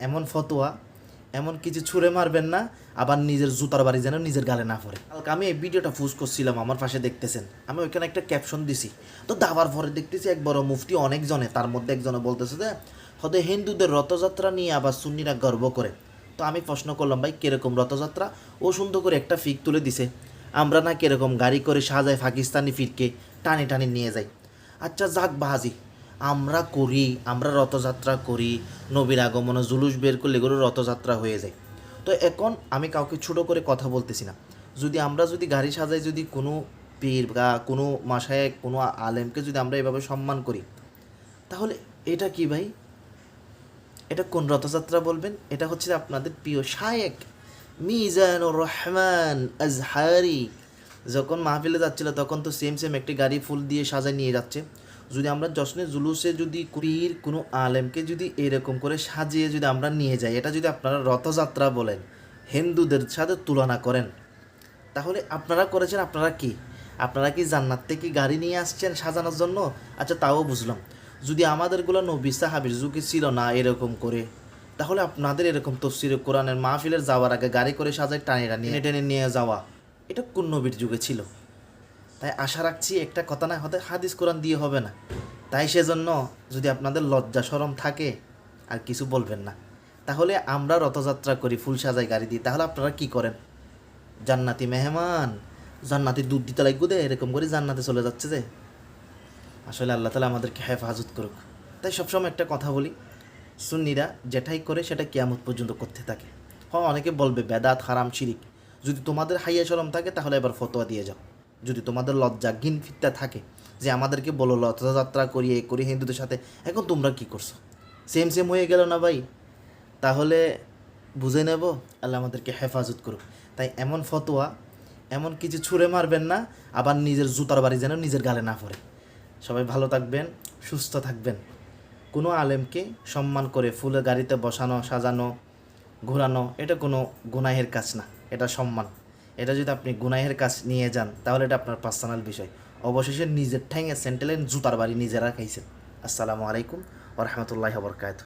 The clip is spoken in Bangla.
এমন ফতোয়া, এমন কিছু ছুঁড়ে মারবেন না, আবার নিজের জুতার বাড়ি যেন নিজের গালে না পড়ে। কালকে আমি এই ভিডিওটা ফুস করছিলাম, আমার পাশে দেখতেছেন। আমি ওইখানে একটা ক্যাপশন দিছি। তো দাবার পরে দেখতেছি এক বড় মুফতি অনেকজনে, তার মধ্যে একজনে বলতেছে যে হয়তো হিন্দুদের রথযাত্রা নিয়ে আবার সুন্নিরা গর্ব করে। তো আমি প্রশ্ন করলাম, ভাই, কীরকম রথযাত্রা? ও সুন্দর করে একটা ফিক তুলে দিছে, আমরা না কীরকম গাড়ি করে সাজায় পাকিস্তানি ফিরকে টানি টানি নিয়ে যাই। আচ্ছা যাক বাহাজি। আমরা করি, আমরা রথযাত্রা করি, নবীর আগমনে জুলুস বের করলে এগুলো রথযাত্রা হয়ে যায়। তো এখন আমি কাউকে ছোটো করে কথা বলতেছি না। যদি আমরা যদি গাড়ি সাজাই, যদি কোনো পীর বা কোনো মাসায়, কোনো আলেমকে যদি আমরা এভাবে সম্মান করি, তাহলে এটা কি ভাই? এটা কোন রথযাত্রা বলবেন? এটা হচ্ছে আপনাদের প্রিয় শায়েক মিজানুর রহমান আজহারি। যখন মাহফিলে যাচ্ছিল, তখন তো সেম সেম একটি গাড়ি ফুল দিয়ে সাজায় নিয়ে যাচ্ছে। যদি আমরা জশ্নে জুলুসে যদি পীর কোনো আলেমকে যদি এরকম করে সাজিয়ে যদি আমরা নিয়ে যাই, এটা যদি আপনারা রথযাত্রা বলেন, হিন্দুদের সাথে তুলনা করেন, তাহলে আপনারা করেছেন, আপনারা কি? আপনারা কি জান্নাত থেকে গাড়ি নিয়ে আসছেন সাজানোর জন্য? আচ্ছা তাও বুঝলাম। যদি আমাদেরগুলো নবী সাহাবির যুগে ছিল না এরকম করে, তাহলে আপনাদের এরকম তফসির কোরআনের মাহফিলের যাওয়ার আগে গাড়ি করে সাজায় টানে টানিয়ে টেনে নিয়ে যাওয়া, এটা কোন নবীর যুগে ছিল? তাই আশা রাখছি একটা কথা না হতে হাদিস কোরআন দিয়ে হবে না। তাই সেজন্য যদি আপনাদের লজ্জা সরম থাকে, আর কিছু বলবেন না। তাহলে আমরা রথযাত্রা করি, ফুল সাজাই গাড়ি দিই তাহলে আপনারা কি করেন? জান্নাতি মেহমান, জান্নাতি দুধ দিতে লাগবে দে, এরকম করে জান্নাতে চলে যাচ্ছে যে। আসলে আল্লাহ তালা আমাদেরকে হেফাজত করুক। তাই সবসময় একটা কথা বলি, সুন্নিরা যেটাই করে সেটা কিয়ামত পর্যন্ত করতে থাকে। হ্যাঁ অনেকে বলবে বেদাত হারাম, শিরিক। যদি তোমাদের হাইয়া সরম থাকে, তাহলে এবার ফতোয়া দিয়ে যাও। যদি তোমাদের লজ্জা ঘিন ফিরতে থাকে যে আমাদেরকে বলো, রথযাত্রা করি এ করি হিন্দুদের সাথে, এখন তোমরা কি করছ? সেম সেম হয়ে গেল না ভাই? তাহলে বুঝে নেব, আল্লাহ আমাদেরকে হেফাজত করুক। তাই এমন ফতোয়া, এমন কিছু ছুঁড়ে মারবেন না, আবার নিজের জুতার বাড়ি যেন নিজের গালে না পড়ে। সবাই ভালো থাকবেন, সুস্থ থাকবেন। কোনো আলেমকে সম্মান করে ফুলের গাড়িতে বসানো, সাজানো, ঘোরানো, এটা কোনো গুনাহের কাজ না, এটা সম্মান। এটা যদি আপনি গুনাহের কাজ নিয়ে যান, তাহলে এটা আপনার পার্সোনাল বিষয়। অবশেষে নিজের ঠ্যাঙে সেন্টেলেন জুতার বাড়ি নিজেরা খাইছেন। আসসালামু আলাইকুম ওরহামতুল্লাহ বরকাত